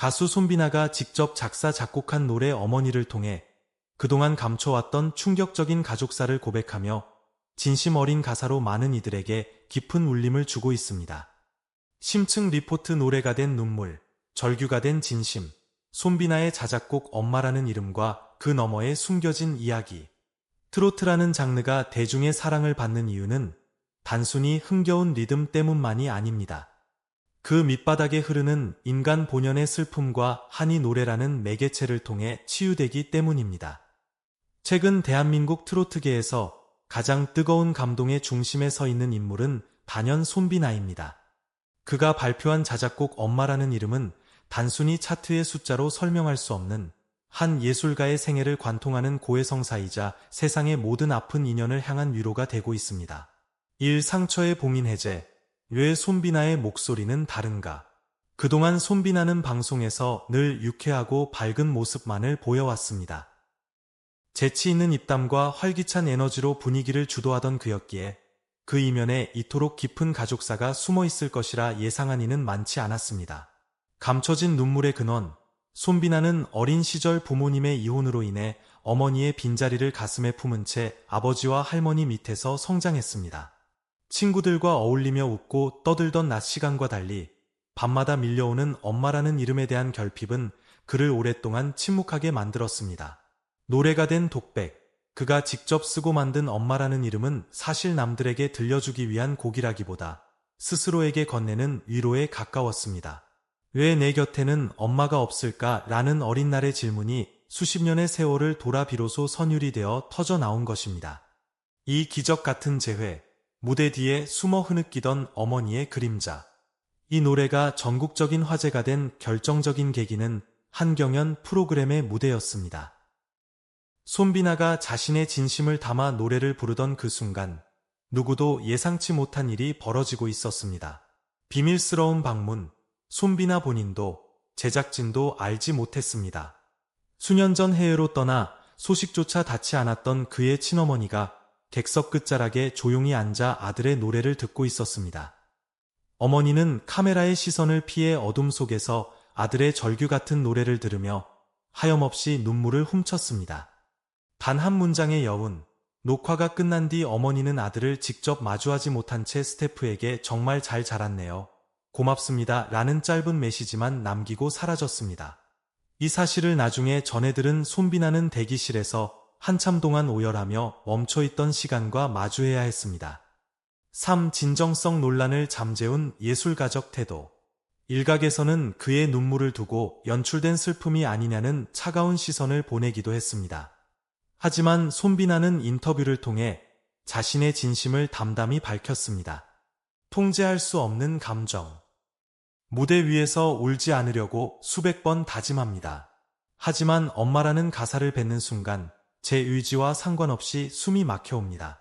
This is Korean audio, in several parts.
가수 손비나가 직접 작사 작곡한 노래 어머니를 통해 그동안 감춰왔던 충격적인 가족사를 고백하며 진심 어린 가사로 많은 이들에게 깊은 울림을 주고 있습니다. 심층 리포트 노래가 된 눈물, 절규가 된 진심, 손비나의 자작곡 엄마라는 이름과 그 너머에 숨겨진 이야기. 트로트라는 장르가 대중의 사랑을 받는 이유는 단순히 흥겨운 리듬 때문만이 아닙니다. 그 밑바닥에 흐르는 인간 본연의 슬픔과 한이 노래라는 매개체를 통해 치유되기 때문입니다. 최근 대한민국 트로트계에서 가장 뜨거운 감동의 중심에 서 있는 인물은 단연 손비나입니다. 그가 발표한 자작곡 엄마라는 이름은 단순히 차트의 숫자로 설명할 수 없는 한 예술가의 생애를 관통하는 고해성사이자 세상의 모든 아픈 인연을 향한 위로가 되고 있습니다. 1. 상처의 봉인 해제 왜 손비나의 목소리는 다른가? 그동안 손비나는 방송에서 늘 유쾌하고 밝은 모습만을 보여왔습니다. 재치 있는 입담과 활기찬 에너지로 분위기를 주도하던 그였기에 그 이면에 이토록 깊은 가족사가 숨어 있을 것이라 예상한 이는 많지 않았습니다. 감춰진 눈물의 근원, 손비나는 어린 시절 부모님의 이혼으로 인해 어머니의 빈자리를 가슴에 품은 채 아버지와 할머니 밑에서 성장했습니다. 친구들과 어울리며 웃고 떠들던 낮 시간과 달리 밤마다 밀려오는 엄마라는 이름에 대한 결핍은 그를 오랫동안 침묵하게 만들었습니다. 노래가 된 독백, 그가 직접 쓰고 만든 엄마라는 이름은 사실 남들에게 들려주기 위한 곡이라기보다 스스로에게 건네는 위로에 가까웠습니다. 왜 내 곁에는 엄마가 없을까? 라는 어린 날의 질문이 수십 년의 세월을 돌아 비로소 선율이 되어 터져 나온 것입니다. 이 기적 같은 재회, 무대 뒤에 숨어 흐느끼던 어머니의 그림자. 이 노래가 전국적인 화제가 된 결정적인 계기는 한경연 프로그램의 무대였습니다. 손비나가 자신의 진심을 담아 노래를 부르던 그 순간 누구도 예상치 못한 일이 벌어지고 있었습니다. 비밀스러운 방문, 손비나 본인도 제작진도 알지 못했습니다. 수년 전 해외로 떠나 소식조차 닿지 않았던 그의 친어머니가 객석 끝자락에 조용히 앉아 아들의 노래를 듣고 있었습니다. 어머니는 카메라의 시선을 피해 어둠 속에서 아들의 절규 같은 노래를 들으며 하염없이 눈물을 훔쳤습니다. 단 한 문장의 여운, 녹화가 끝난 뒤 어머니는 아들을 직접 마주하지 못한 채 스태프에게 정말 잘 자랐네요. 고맙습니다. 라는 짧은 메시지만 남기고 사라졌습니다. 이 사실을 나중에 전해들은 손비나는 대기실에서 한참 동안 오열하며 멈춰있던 시간과 마주해야 했습니다. 3. 진정성 논란을 잠재운 예술가적 태도. 일각에서는 그의 눈물을 두고 연출된 슬픔이 아니냐는 차가운 시선을 보내기도 했습니다. 하지만 손비나는 인터뷰를 통해 자신의 진심을 담담히 밝혔습니다. 통제할 수 없는 감정. 무대 위에서 울지 않으려고 수백 번 다짐합니다. 하지만 엄마라는 가사를 뱉는 순간 제 의지와 상관없이 숨이 막혀옵니다.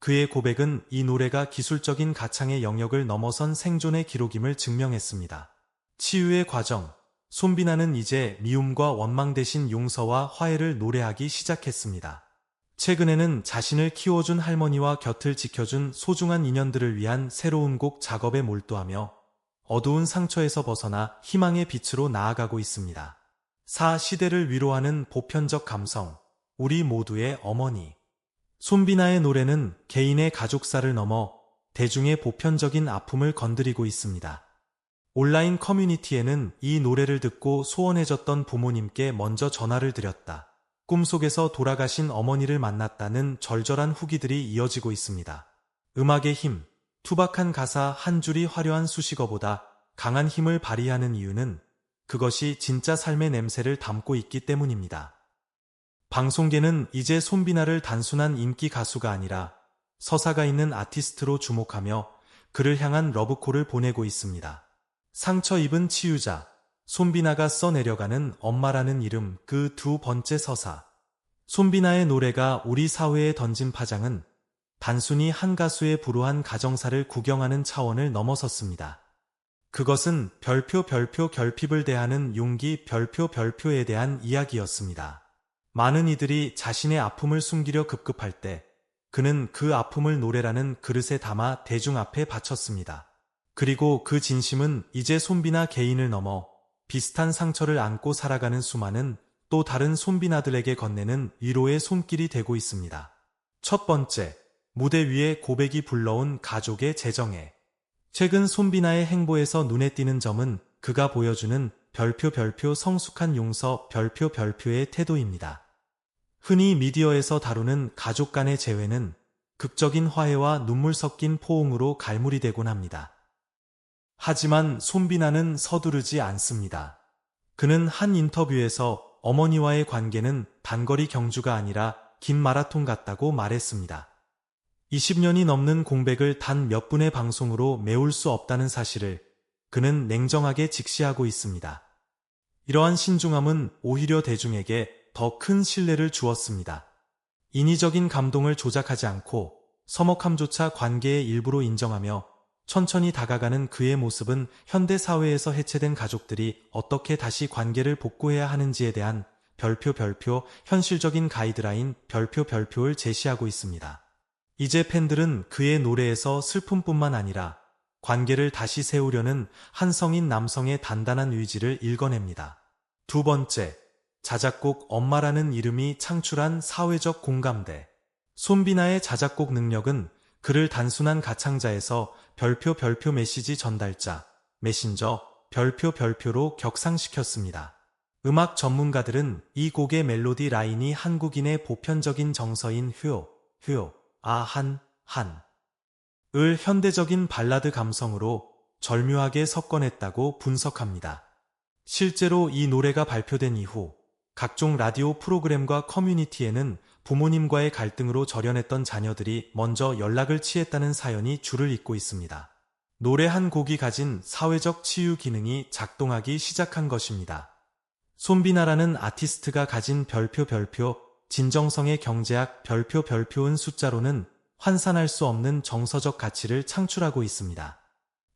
그의 고백은 이 노래가 기술적인 가창의 영역을 넘어선 생존의 기록임을 증명했습니다. 치유의 과정, 손비나는 이제 미움과 원망 대신 용서와 화해를 노래하기 시작했습니다. 최근에는 자신을 키워준 할머니와 곁을 지켜준 소중한 인연들을 위한 새로운 곡 작업에 몰두하며 어두운 상처에서 벗어나 희망의 빛으로 나아가고 있습니다. 사 시대를 위로하는 보편적 감성, 우리 모두의 어머니. 손비나의 노래는 개인의 가족사를 넘어 대중의 보편적인 아픔을 건드리고 있습니다. 온라인 커뮤니티에는 이 노래를 듣고 소원해졌던 부모님께 먼저 전화를 드렸다. 꿈속에서 돌아가신 어머니를 만났다는 절절한 후기들이 이어지고 있습니다. 음악의 힘, 투박한 가사 한 줄이 화려한 수식어보다 강한 힘을 발휘하는 이유는 그것이 진짜 삶의 냄새를 담고 있기 때문입니다. 방송계는 이제 손비나를 단순한 인기 가수가 아니라 서사가 있는 아티스트로 주목하며 그를 향한 러브콜을 보내고 있습니다. 상처 입은 치유자, 손비나가 써내려가는 엄마라는 이름 그 두 번째 서사. 손비나의 노래가 우리 사회에 던진 파장은 단순히 한 가수의 불우한 가정사를 구경하는 차원을 넘어섰습니다. 그것은 별표 별표 결핍을 대하는 용기 별표 별표에 대한 이야기였습니다. 많은 이들이 자신의 아픔을 숨기려 급급할 때 그는 그 아픔을 노래라는 그릇에 담아 대중 앞에 바쳤습니다. 그리고 그 진심은 이제 손비나 개인을 넘어 비슷한 상처를 안고 살아가는 수많은 또 다른 손빈아들에게 건네는 위로의 손길이 되고 있습니다. 첫 번째, 무대 위에 고백이 불러온 가족의 재정에. 최근 손빈아의 행보에서 눈에 띄는 점은 그가 보여주는 별표 별표 성숙한 용서 별표 별표의 태도입니다. 흔히 미디어에서 다루는 가족 간의 재회는 극적인 화해와 눈물 섞인 포옹으로 갈무리 되곤 합니다. 하지만 손비나는 서두르지 않습니다. 그는 한 인터뷰에서 어머니와의 관계는 단거리 경주가 아니라 긴 마라톤 같다고 말했습니다. 20년이 넘는 공백을 단 몇 분의 방송으로 메울 수 없다는 사실을 그는 냉정하게 직시하고 있습니다. 이러한 신중함은 오히려 대중에게 더 큰 신뢰를 주었습니다. 인위적인 감동을 조작하지 않고 서먹함조차 관계의 일부로 인정하며 천천히 다가가는 그의 모습은 현대 사회에서 해체된 가족들이 어떻게 다시 관계를 복구해야 하는지에 대한 별표 별표 현실적인 가이드라인 별표 별표를 제시하고 있습니다. 이제 팬들은 그의 노래에서 슬픔뿐만 아니라 관계를 다시 세우려는 한 성인 남성의 단단한 의지를 읽어냅니다. 두 번째, 자작곡 엄마라는 이름이 창출한 사회적 공감대. 손비나의 자작곡 능력은 그를 단순한 가창자에서 별표 별표 메시지 전달자, 메신저, 별표 별표로 격상시켰습니다. 음악 전문가들은 이 곡의 멜로디 라인이 한국인의 보편적인 정서인 휴, 휴, 아, 한, 한. 을 현대적인 발라드 감성으로 절묘하게 섞어냈다고 분석합니다. 실제로 이 노래가 발표된 이후 각종 라디오 프로그램과 커뮤니티에는 부모님과의 갈등으로 절연했던 자녀들이 먼저 연락을 취했다는 사연이 줄을 잇고 있습니다. 노래 한 곡이 가진 사회적 치유 기능이 작동하기 시작한 것입니다. 손비나라는 아티스트가 가진 별표 별표 진정성의 경제학 별표 별표은 숫자로는 환산할 수 없는 정서적 가치를 창출하고 있습니다.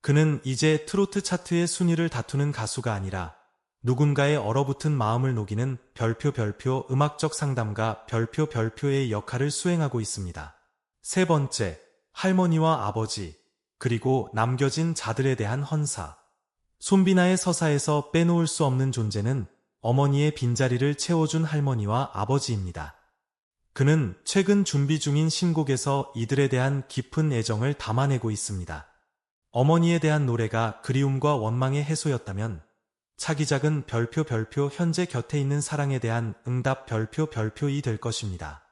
그는 이제 트로트 차트의 순위를 다투는 가수가 아니라 누군가의 얼어붙은 마음을 녹이는 별표 별표 음악적 상담가 별표 별표의 역할을 수행하고 있습니다. 세 번째, 할머니와 아버지, 그리고 남겨진 자들에 대한 헌사. 손비나의 서사에서 빼놓을 수 없는 존재는 어머니의 빈자리를 채워준 할머니와 아버지입니다. 그는 최근 준비 중인 신곡에서 이들에 대한 깊은 애정을 담아내고 있습니다. 어머니에 대한 노래가 그리움과 원망의 해소였다면 차기작은 별표 별표 현재 곁에 있는 사랑에 대한 응답 별표 별표이 될 것입니다.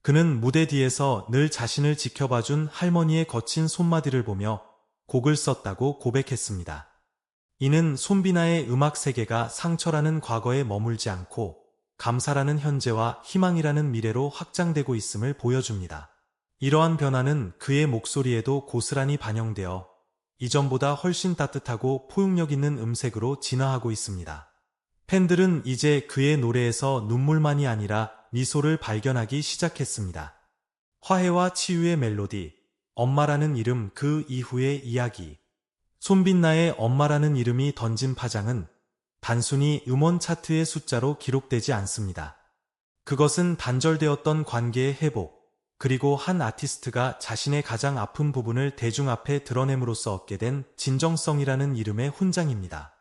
그는 무대 뒤에서 늘 자신을 지켜봐준 할머니의 거친 손마디를 보며 곡을 썼다고 고백했습니다. 이는 손비나의 음악 세계가 상처라는 과거에 머물지 않고 감사라는 현재와 희망이라는 미래로 확장되고 있음을 보여줍니다. 이러한 변화는 그의 목소리에도 고스란히 반영되어 이전보다 훨씬 따뜻하고 포용력 있는 음색으로 진화하고 있습니다. 팬들은 이제 그의 노래에서 눈물만이 아니라 미소를 발견하기 시작했습니다. 화해와 치유의 멜로디, 엄마라는 이름 그 이후의 이야기. 손빛나의 엄마라는 이름이 던진 파장은 단순히 음원 차트의 숫자로 기록되지 않습니다. 그것은 단절되었던 관계의 회복, 그리고 한 아티스트가 자신의 가장 아픈 부분을 대중 앞에 드러냄으로써 얻게 된 진정성이라는 이름의 훈장입니다.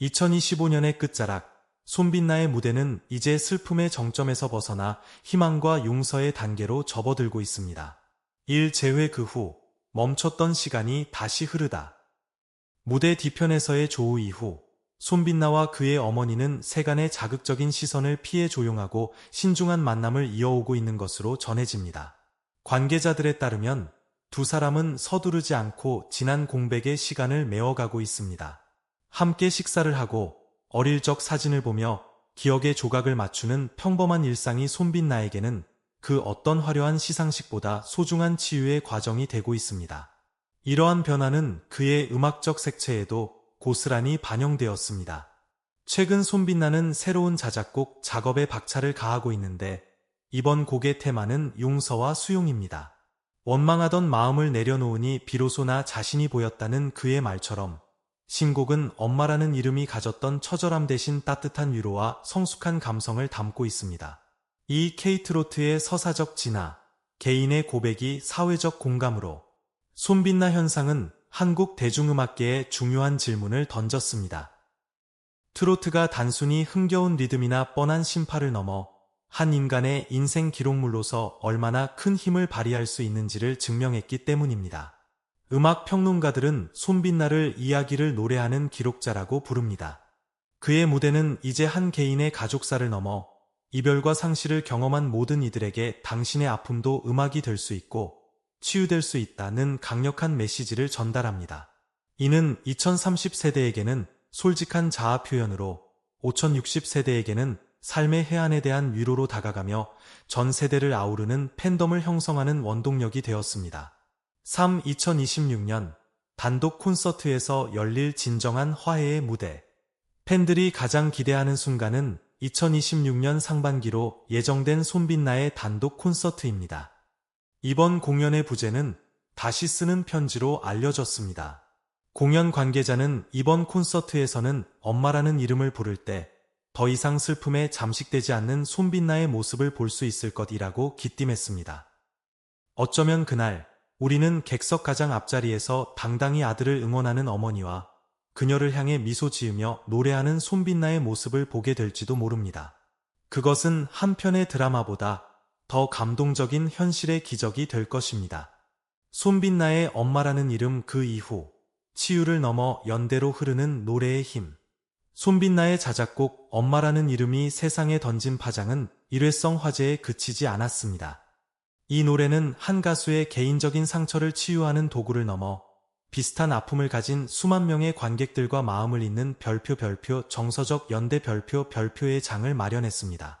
2025년의 끝자락, 손빛나의 무대는 이제 슬픔의 정점에서 벗어나 희망과 용서의 단계로 접어들고 있습니다. 일 재회 그 후 멈췄던 시간이 다시 흐르다. 무대 뒤편에서의 조우 이후 손빛나와 그의 어머니는 세간의 자극적인 시선을 피해 조용하고 신중한 만남을 이어오고 있는 것으로 전해집니다. 관계자들에 따르면 두 사람은 서두르지 않고 지난 공백의 시간을 메워가고 있습니다. 함께 식사를 하고 어릴 적 사진을 보며 기억의 조각을 맞추는 평범한 일상이 손빈 나에게는 그 어떤 화려한 시상식보다 소중한 치유의 과정이 되고 있습니다. 이러한 변화는 그의 음악적 색채에도 고스란히 반영되었습니다. 최근 손빛나는 새로운 자작곡 작업에 박차를 가하고 있는데 이번 곡의 테마는 용서와 수용입니다. 원망하던 마음을 내려놓으니 비로소 나 자신이 보였다는 그의 말처럼 신곡은 엄마라는 이름이 가졌던 처절함 대신 따뜻한 위로와 성숙한 감성을 담고 있습니다. 이 케이트로트의 서사적 진화, 개인의 고백이 사회적 공감으로 손빛나 현상은 한국 대중음악계에 중요한 질문을 던졌습니다. 트로트가 단순히 흥겨운 리듬이나 뻔한 심파를 넘어 한 인간의 인생 기록물로서 얼마나 큰 힘을 발휘할 수 있는지를 증명했기 때문입니다. 음악 평론가들은 손빛나를 이야기를 노래하는 기록자라고 부릅니다. 그의 무대는 이제 한 개인의 가족사를 넘어 이별과 상실을 경험한 모든 이들에게 당신의 아픔도 음악이 될 수 있고 치유될 수 있다는 강력한 메시지를 전달합니다. 이는 2030세대에게는 솔직한 자아 표현으로 5060세대에게는 삶의 해안에 대한 위로로 다가가며 전 세대를 아우르는 팬덤을 형성하는 원동력이 되었습니다. 3. 2026년 단독 콘서트에서 열릴 진정한 화해의 무대 팬들이 가장 기대하는 순간은 2026년 상반기로 예정된 손빛나의 단독 콘서트입니다. 이번 공연의 부제는 다시 쓰는 편지로 알려졌습니다. 공연 관계자는 이번 콘서트에서는 엄마라는 이름을 부를 때 더 이상 슬픔에 잠식되지 않는 손빛나의 모습을 볼 수 있을 것이라고 기띔했습니다. 어쩌면 그날 우리는 객석 가장 앞자리에서 당당히 아들을 응원하는 어머니와 그녀를 향해 미소 지으며 노래하는 손빛나의 모습을 보게 될지도 모릅니다. 그것은 한편의 드라마보다 더 감동적인 현실의 기적이 될 것입니다. 손빛나의 엄마라는 이름 그 이후 치유를 넘어 연대로 흐르는 노래의 힘. 손빛나의 자작곡 엄마라는 이름이 세상에 던진 파장은 일회성 화제에 그치지 않았습니다. 이 노래는 한 가수의 개인적인 상처를 치유하는 도구를 넘어 비슷한 아픔을 가진 수만 명의 관객들과 마음을 잇는 별표 별표 정서적 연대 별표 별표의 장을 마련했습니다.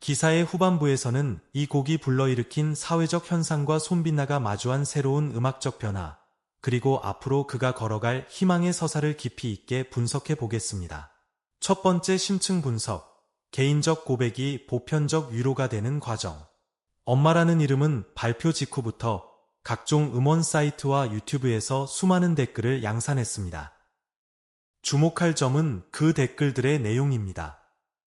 기사의 후반부에서는 이 곡이 불러일으킨 사회적 현상과 손빛나가 마주한 새로운 음악적 변화, 그리고 앞으로 그가 걸어갈 희망의 서사를 깊이 있게 분석해 보겠습니다. 첫 번째 심층 분석, 개인적 고백이 보편적 위로가 되는 과정. 엄마라는 이름은 발표 직후부터 각종 음원 사이트와 유튜브에서 수많은 댓글을 양산했습니다. 주목할 점은 그 댓글들의 내용입니다.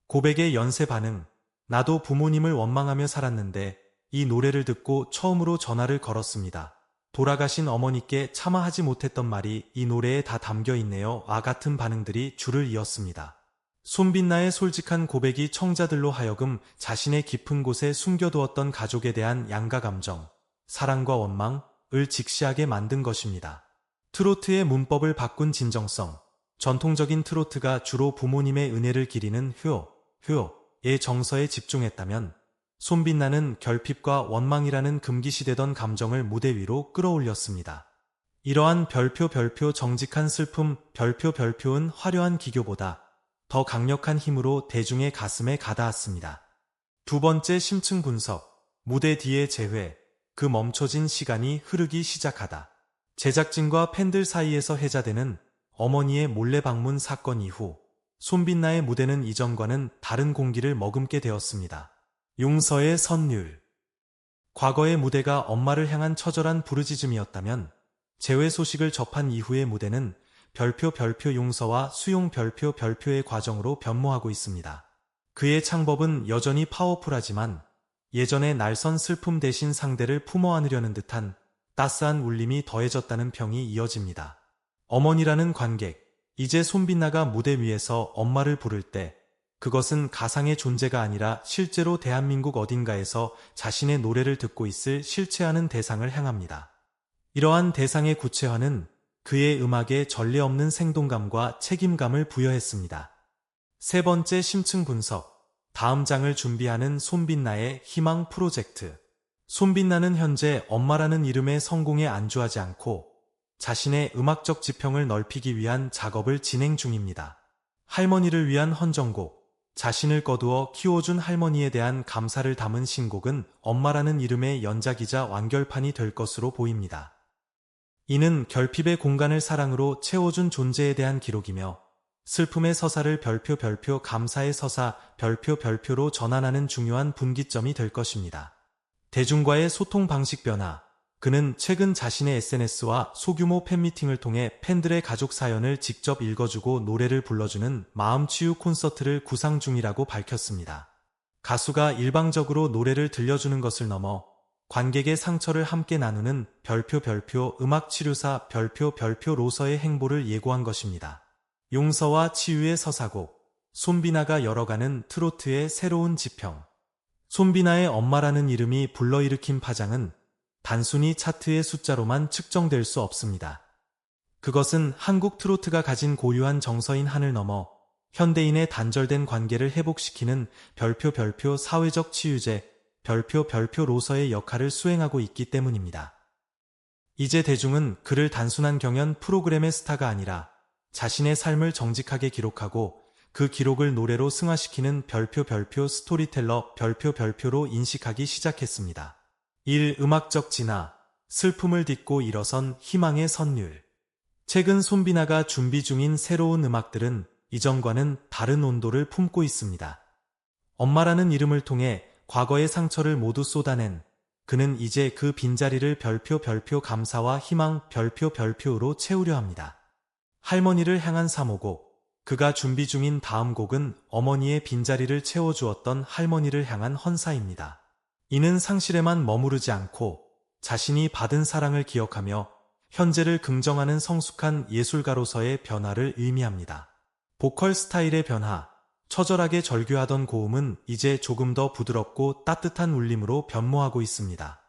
고백의 연쇄 반응, 나도 부모님을 원망하며 살았는데 이 노래를 듣고 처음으로 전화를 걸었습니다. 돌아가신 어머니께 차마 하지 못했던 말이 이 노래에 다 담겨 있네요. 와 같은 반응들이 줄을 이었습니다. 손빛나의 솔직한 고백이 청자들로 하여금 자신의 깊은 곳에 숨겨두었던 가족에 대한 양가 감정, 사랑과 원망을 직시하게 만든 것입니다. 트로트의 문법을 바꾼 진정성, 전통적인 트로트가 주로 부모님의 은혜를 기리는 효, 효의 정서에 집중했다면 손빛나는 결핍과 원망이라는 금기시되던 감정을 무대 위로 끌어올렸습니다. 이러한 별표 별표 정직한 슬픔 별표 별표은 화려한 기교보다 더 강력한 힘으로 대중의 가슴에 가닿았습니다. 두 번째 심층 분석, 무대 뒤의 재회, 그 멈춰진 시간이 흐르기 시작하다. 제작진과 팬들 사이에서 해자되는 어머니의 몰래 방문 사건 이후 손빛나의 무대는 이전과는 다른 공기를 머금게 되었습니다. 용서의 선율 과거의 무대가 엄마를 향한 처절한 부르짖음이었다면 재회 소식을 접한 이후의 무대는 별표 별표 용서와 수용 별표 별표의 과정으로 변모하고 있습니다. 그의 창법은 여전히 파워풀하지만 예전의 날선 슬픔 대신 상대를 품어 안으려는 듯한 따스한 울림이 더해졌다는 평이 이어집니다. 어머니라는 관객, 이제 손빛나가 무대 위에서 엄마를 부를 때 그것은 가상의 존재가 아니라 실제로 대한민국 어딘가에서 자신의 노래를 듣고 있을 실체하는 대상을 향합니다. 이러한 대상의 구체화는 그의 음악에 전례 없는 생동감과 책임감을 부여했습니다. 세 번째 심층 분석. 다음 장을 준비하는 손빛나의 희망 프로젝트. 손빛나는 현재 엄마라는 이름의 성공에 안주하지 않고 자신의 음악적 지평을 넓히기 위한 작업을 진행 중입니다. 할머니를 위한 헌정곡, 자신을 거두어 키워준 할머니에 대한 감사를 담은 신곡은 엄마라는 이름의 연작이자 완결판이 될 것으로 보입니다. 이는 결핍의 공간을 사랑으로 채워준 존재에 대한 기록이며 슬픔의 서사를 별표 별표 감사의 서사 별표 별표로 전환하는 중요한 분기점이 될 것입니다. 대중과의 소통 방식 변화 그는 최근 자신의 SNS와 소규모 팬미팅을 통해 팬들의 가족 사연을 직접 읽어주고 노래를 불러주는 마음치유 콘서트를 구상 중이라고 밝혔습니다. 가수가 일방적으로 노래를 들려주는 것을 넘어 관객의 상처를 함께 나누는 별표 별표 음악치료사 별표 별표 로서의 행보를 예고한 것입니다. 용서와 치유의 서사곡 손비나가 열어가는 트로트의 새로운 지평. 손비나의 엄마라는 이름이 불러일으킨 파장은 단순히 차트의 숫자로만 측정될 수 없습니다. 그것은 한국 트로트가 가진 고유한 정서인 한을 넘어 현대인의 단절된 관계를 회복시키는 별표 별표 사회적 치유제 별표 별표로서의 역할을 수행하고 있기 때문입니다. 이제 대중은 그를 단순한 경연 프로그램의 스타가 아니라 자신의 삶을 정직하게 기록하고 그 기록을 노래로 승화시키는 별표 별표 스토리텔러 별표 별표로 인식하기 시작했습니다. 1. 음악적 진화 슬픔을 딛고 일어선 희망의 선율 최근 손비나가 준비 중인 새로운 음악들은 이전과는 다른 온도를 품고 있습니다. 엄마라는 이름을 통해 과거의 상처를 모두 쏟아낸 그는 이제 그 빈자리를 별표 별표 감사와 희망 별표 별표로 채우려 합니다. 할머니를 향한 3호곡 그가 준비 중인 다음 곡은 어머니의 빈자리를 채워주었던 할머니를 향한 헌사입니다. 이는 상실에만 머무르지 않고 자신이 받은 사랑을 기억하며 현재를 긍정하는 성숙한 예술가로서의 변화를 의미합니다. 보컬 스타일의 변화, 처절하게 절규하던 고음은 이제 조금 더 부드럽고 따뜻한 울림으로 변모하고 있습니다.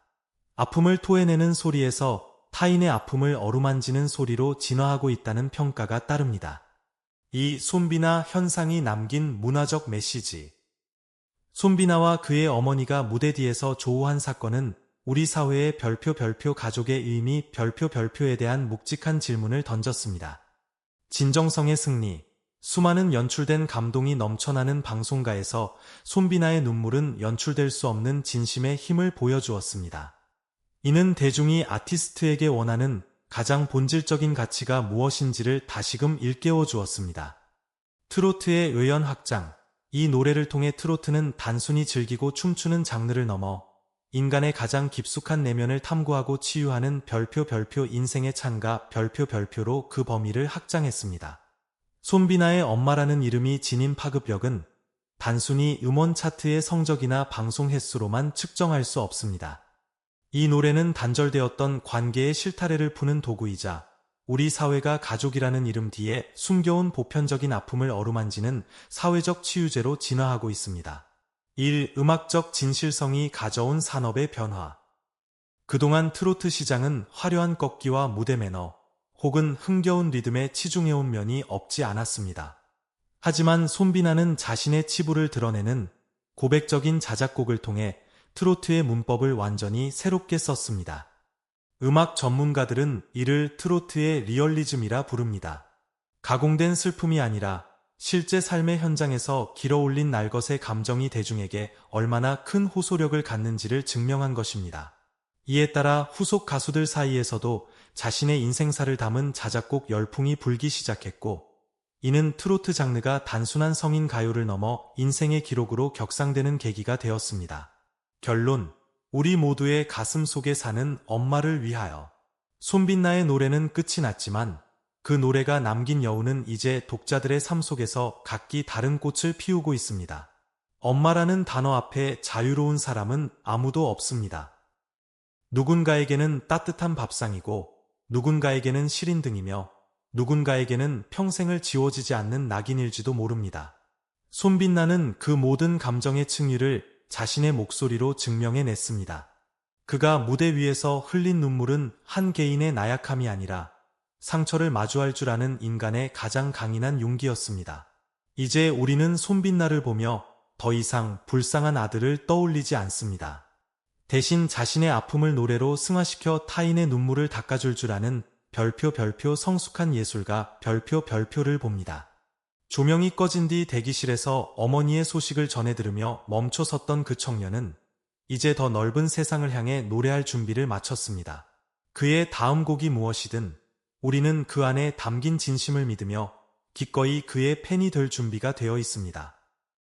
아픔을 토해내는 소리에서 타인의 아픔을 어루만지는 소리로 진화하고 있다는 평가가 따릅니다. 이 손비나 현상이 남긴 문화적 메시지. 손비나와 그의 어머니가 무대 뒤에서 조우한 사건은 우리 사회의 별표 별표 가족의 의미 별표 별표에 대한 묵직한 질문을 던졌습니다. 진정성의 승리, 수많은 연출된 감동이 넘쳐나는 방송가에서 손비나의 눈물은 연출될 수 없는 진심의 힘을 보여주었습니다. 이는 대중이 아티스트에게 원하는 가장 본질적인 가치가 무엇인지를 다시금 일깨워 주었습니다. 트로트의 의연 확장. 이 노래를 통해 트로트는 단순히 즐기고 춤추는 장르를 넘어 인간의 가장 깊숙한 내면을 탐구하고 치유하는 별표 별표 인생의 찬가 별표 별표로 그 범위를 확장했습니다. 손비나의 엄마라는 이름이 지닌 파급력은 단순히 음원 차트의 성적이나 방송 횟수로만 측정할 수 없습니다. 이 노래는 단절되었던 관계의 실타래를 푸는 도구이자 우리 사회가 가족이라는 이름 뒤에 숨겨온 보편적인 아픔을 어루만지는 사회적 치유제로 진화하고 있습니다. 1. 음악적 진실성이 가져온 산업의 변화 그동안 트로트 시장은 화려한 꺾기와 무대 매너 혹은 흥겨운 리듬에 치중해온 면이 없지 않았습니다. 하지만 손비나는 자신의 치부를 드러내는 고백적인 자작곡을 통해 트로트의 문법을 완전히 새롭게 썼습니다. 음악 전문가들은 이를 트로트의 리얼리즘이라 부릅니다. 가공된 슬픔이 아니라 실제 삶의 현장에서 길어올린 날것의 감정이 대중에게 얼마나 큰 호소력을 갖는지를 증명한 것입니다. 이에 따라 후속 가수들 사이에서도 자신의 인생사를 담은 자작곡 열풍이 불기 시작했고, 이는 트로트 장르가 단순한 성인 가요를 넘어 인생의 기록으로 격상되는 계기가 되었습니다. 결론, 우리 모두의 가슴 속에 사는 엄마를 위하여. 손빛나의 노래는 끝이 났지만 그 노래가 남긴 여우는 이제 독자들의 삶 속에서 각기 다른 꽃을 피우고 있습니다. 엄마라는 단어 앞에 자유로운 사람은 아무도 없습니다. 누군가에게는 따뜻한 밥상이고 누군가에게는 시린 등이며 누군가에게는 평생을 지워지지 않는 낙인일지도 모릅니다. 손빛나는 그 모든 감정의 층위를 자신의 목소리로 증명해냈습니다. 그가 무대 위에서 흘린 눈물은 한 개인의 나약함이 아니라 상처를 마주할 줄 아는 인간의 가장 강인한 용기였습니다. 이제 우리는 손빛나를 보며 더 이상 불쌍한 아들을 떠올리지 않습니다. 대신 자신의 아픔을 노래로 승화시켜 타인의 눈물을 닦아줄 줄 아는 별표 별표 성숙한 예술가 별표 별표를 봅니다. 조명이 꺼진 뒤 대기실에서 어머니의 소식을 전해 들으며 멈춰 섰던 그 청년은 이제 더 넓은 세상을 향해 노래할 준비를 마쳤습니다. 그의 다음 곡이 무엇이든 우리는 그 안에 담긴 진심을 믿으며 기꺼이 그의 팬이 될 준비가 되어 있습니다.